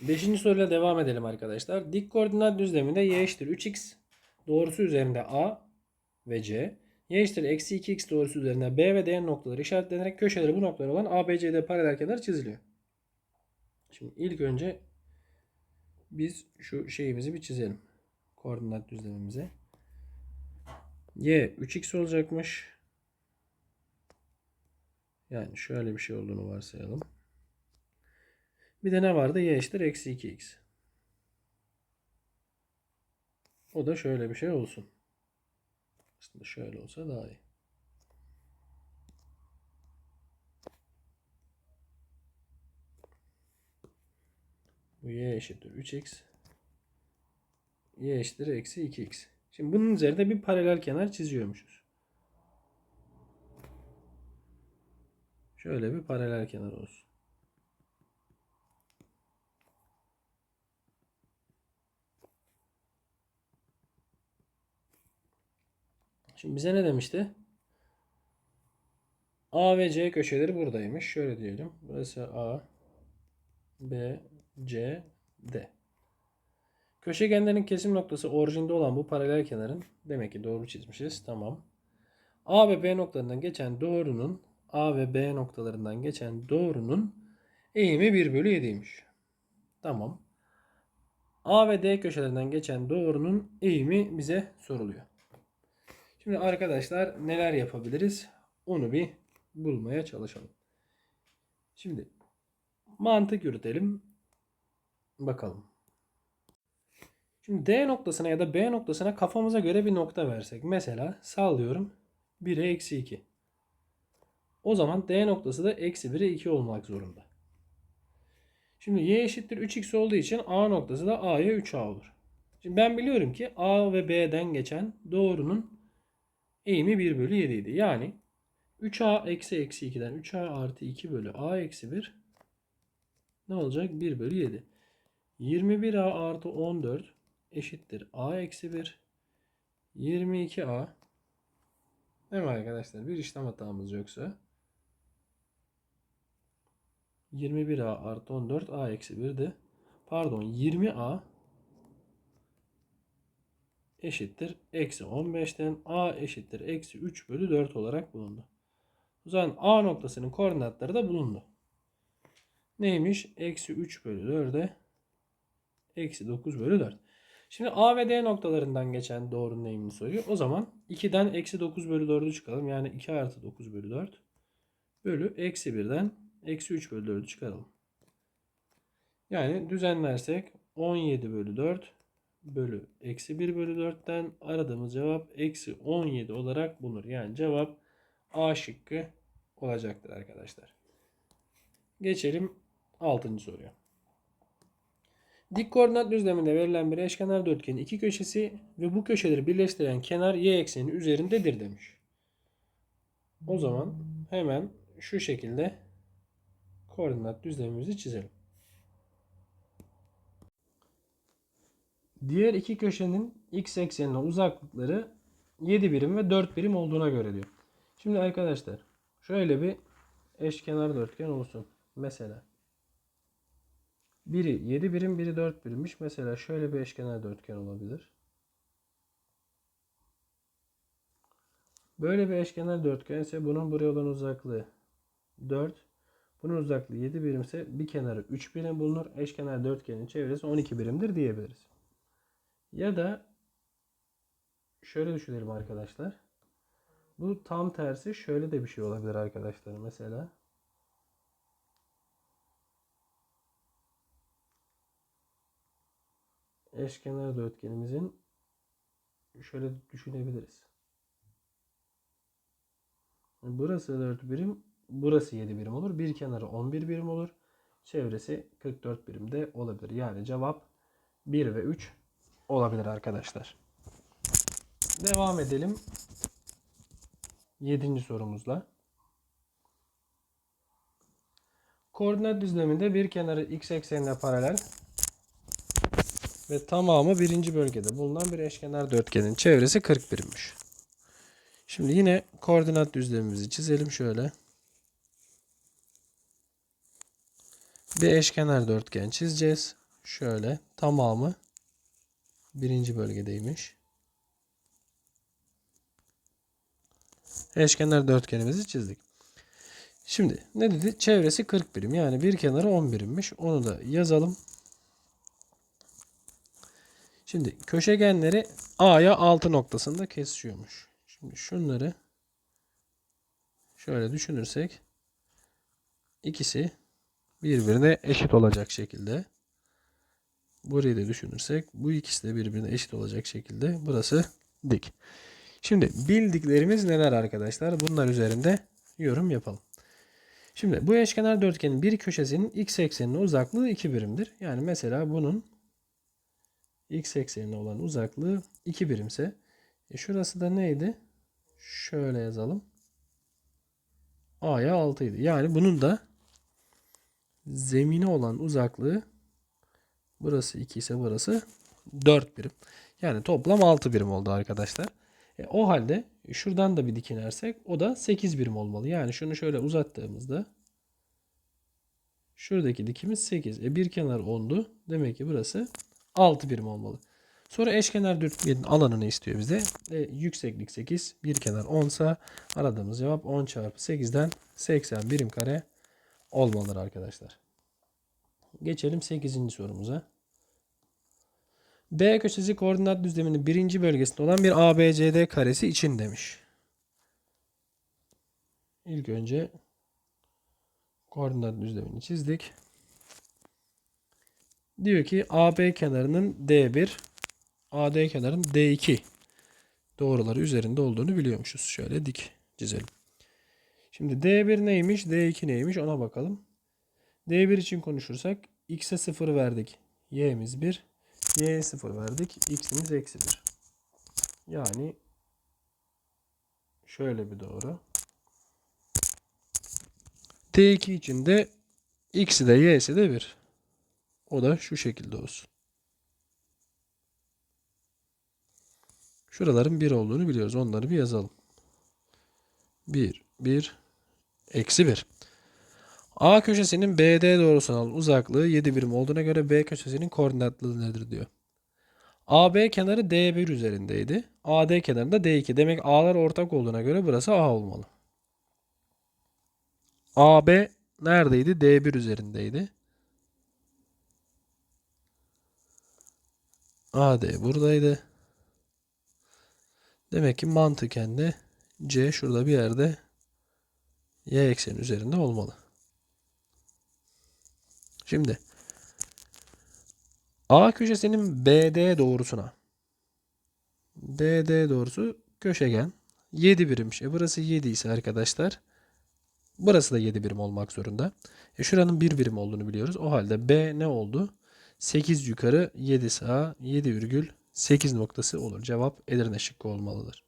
Beşinci soruyla devam edelim arkadaşlar. Dik koordinat düzleminde y eşittir 3x doğrusu üzerinde a ve c. y eşittir eksi 2x doğrusu üzerinde b ve d noktaları işaretlenerek köşeleri bu noktalar olan a, b, c'de paralel kenar çiziliyor. Şimdi ilk önce biz şu şeyimizi bir çizelim. Koordinat düzlemimize. Y 3x olacakmış. Yani şöyle bir şey olduğunu varsayalım. Bir de ne vardı? Y eşittir eksi 2x. O da şöyle bir şey olsun. Aslında şöyle olsa daha iyi. Bu y eşittir 3x. y eşittir eksi 2x. Şimdi bunun üzerinde bir paralel kenar çiziyormuşuz. Şöyle bir paralel kenar olsun. Şimdi bize ne demişti? A ve C köşeleri buradaymış. Şöyle diyelim. Burası A, B, C, D. Köşegenlerin kesim noktası orijinde olan bu paralel kenarın demek ki doğru çizmişiz. Tamam. A ve B noktalarından geçen doğrunun A ve B noktalarından geçen doğrunun eğimi 1 bölü 7'ymiş. Tamam. A ve D köşelerinden geçen doğrunun eğimi bize soruluyor. Şimdi arkadaşlar neler yapabiliriz? Onu bir bulmaya çalışalım. Şimdi mantık yürütelim. Bakalım. Şimdi D noktasına ya da B noktasına kafamıza göre bir nokta versek. Mesela sallıyorum 1'e eksi 2. O zaman D noktası da eksi 1'e 2 olmak zorunda. Şimdi y eşittir 3x olduğu için A noktası da A'ya 3A olur. Şimdi ben biliyorum ki A ve B'den geçen doğrunun eğimi 1 bölü 7 idi. Yani 3A eksi eksi 2'den 3A artı 2 bölü A eksi 1 ne olacak? 1 bölü 7. 21A artı 14 eşittir A eksi 1. 22A Değil mi arkadaşlar? Bir işlem hatamız yoksa. 21A artı 14 A eksi 1'di. Pardon 20A eşittir. Eksi 15'ten A eşittir. Eksi 3 bölü 4 olarak bulundu. O zaman A noktasının koordinatları da bulundu. Neymiş? Eksi 3 bölü 4'e eksi 9 bölü 4. Şimdi A ve D noktalarından geçen doğrunun eğimini soruyor. O zaman 2'den eksi 9 bölü 4'ü çıkalım. Yani 2 artı 9 bölü 4 bölü eksi 1'den eksi 3 bölü 4'ü çıkaralım. Yani düzenlersek 17 bölü 4 bölü eksi 1 bölü 4'ten aradığımız cevap eksi 17 olarak bulunur. Yani cevap A şıkkı olacaktır arkadaşlar. Geçelim 6. soruya. Dik koordinat düzleminde verilen bir eşkenar dörtgenin iki köşesi ve bu köşeleri birleştiren kenar y ekseninin üzerindedir demiş. O zaman hemen şu şekilde koordinat düzlemimizi çizelim. Diğer iki köşenin x eksenine uzaklıkları 7 birim ve 4 birim olduğuna göre diyor. Şimdi arkadaşlar şöyle bir eşkenar dörtgen olsun. Mesela biri 7 birim, biri 4 birimmiş. Mesela şöyle bir eşkenar dörtgen olabilir. Böyle bir eşkenar dörtgen ise bunun buraya olan uzaklığı 4. Bunun uzaklığı 7 birimse bir kenarı 3 birim bulunur. Eşkenar dörtgenin çevresi 12 birimdir diyebiliriz. Ya da şöyle düşünelim arkadaşlar. Bu tam tersi şöyle de bir şey olabilir arkadaşlar. Mesela eşkenar dörtgenimizin şöyle düşünebiliriz. Burası 4 birim, burası 7 birim olur. Bir kenarı 11 birim olur. Çevresi 44 birim de olabilir. Yani cevap 1 ve 3 olabilir arkadaşlar. Devam edelim. 7. sorumuzla. Koordinat düzleminde bir kenarı x eksenine paralel ve tamamı birinci bölgede bulunan bir eşkenar dörtgenin çevresi 40 birimmiş. Şimdi yine koordinat düzlemimizi çizelim şöyle. Bir eşkenar dörtgen çizeceğiz. Şöyle tamamı birinci bölgedeymiş. Eşkenar dörtgenimizi çizdik. Şimdi ne dedi? Çevresi 40 birim. Yani bir kenarı 10 birimmiş. Onu da yazalım. Şimdi köşegenleri A'ya 6 noktasında kesişiyormuş. Şimdi şunları şöyle düşünürsek ikisi birbirine eşit olacak şekilde burayı da düşünürsek bu ikisi de birbirine eşit olacak şekilde burası dik. Şimdi bildiklerimiz neler arkadaşlar? Bunlar üzerinde yorum yapalım. Şimdi bu eşkenar dörtgenin bir köşesinin x eksenine uzaklığı 2 birimdir. Yani mesela bunun x eksenine olan uzaklığı 2 birimse e şurası da neydi? Şöyle yazalım. A'ya 6 idi. Yani bunun da zemine olan uzaklığı burası 2 ise burası 4 birim. Yani toplam 6 birim oldu arkadaşlar. E, o halde şuradan da bir dik inersek o da 8 birim olmalı. Yani şunu şöyle uzattığımızda şuradaki dikimiz 8. E bir kenar 10'du. Demek ki burası 6 birim olmalı. Sonra eşkenar dörtgenin alanını istiyor bize. E, yükseklik 8, bir kenar 10 ise aradığımız cevap 10 çarpı 8'den 80 birim kare olmalıdır arkadaşlar. Geçelim 8. sorumuza. B köşesi koordinat düzleminin birinci bölgesinde olan bir ABCD karesi için demiş. İlk önce koordinat düzlemini çizdik. Diyor ki AB kenarının D1, AD kenarının D2 doğruları üzerinde olduğunu biliyormuşuz. Şöyle dik çizelim. Şimdi D1 neymiş, D2 neymiş ona bakalım. D1 için konuşursak x'e 0 verdik. Y'miz 1. Y'ye 0 verdik. X'imiz eksi 1. Yani şöyle bir doğru. D2 için de x'i de y'si de 1. O da şu şekilde olsun. Şuraların 1 olduğunu biliyoruz. Onları bir yazalım. 1, 1, eksi 1. A köşesinin BD doğrusuna uzaklığı 7 birim olduğuna göre B köşesinin koordinatları nedir diyor. AB kenarı D1 üzerindeydi. AD kenarı da D2. Demek A'lar ortak olduğuna göre burası A olmalı. AB neredeydi? D1 üzerindeydi. AD buradaydı. Demek ki mantıken de C şurada bir yerde Y ekseni üzerinde olmalı. Şimdi A köşesinin BD doğrusuna BD doğrusu köşegen 7 birimmiş. E burası 7 ise arkadaşlar burası da 7 birim olmak zorunda. E şuranın 1 birim olduğunu biliyoruz. O halde B ne oldu? 8 yukarı 7 sağa 7,8 noktası olur. Cevap Edirne şıkkı olmalıdır.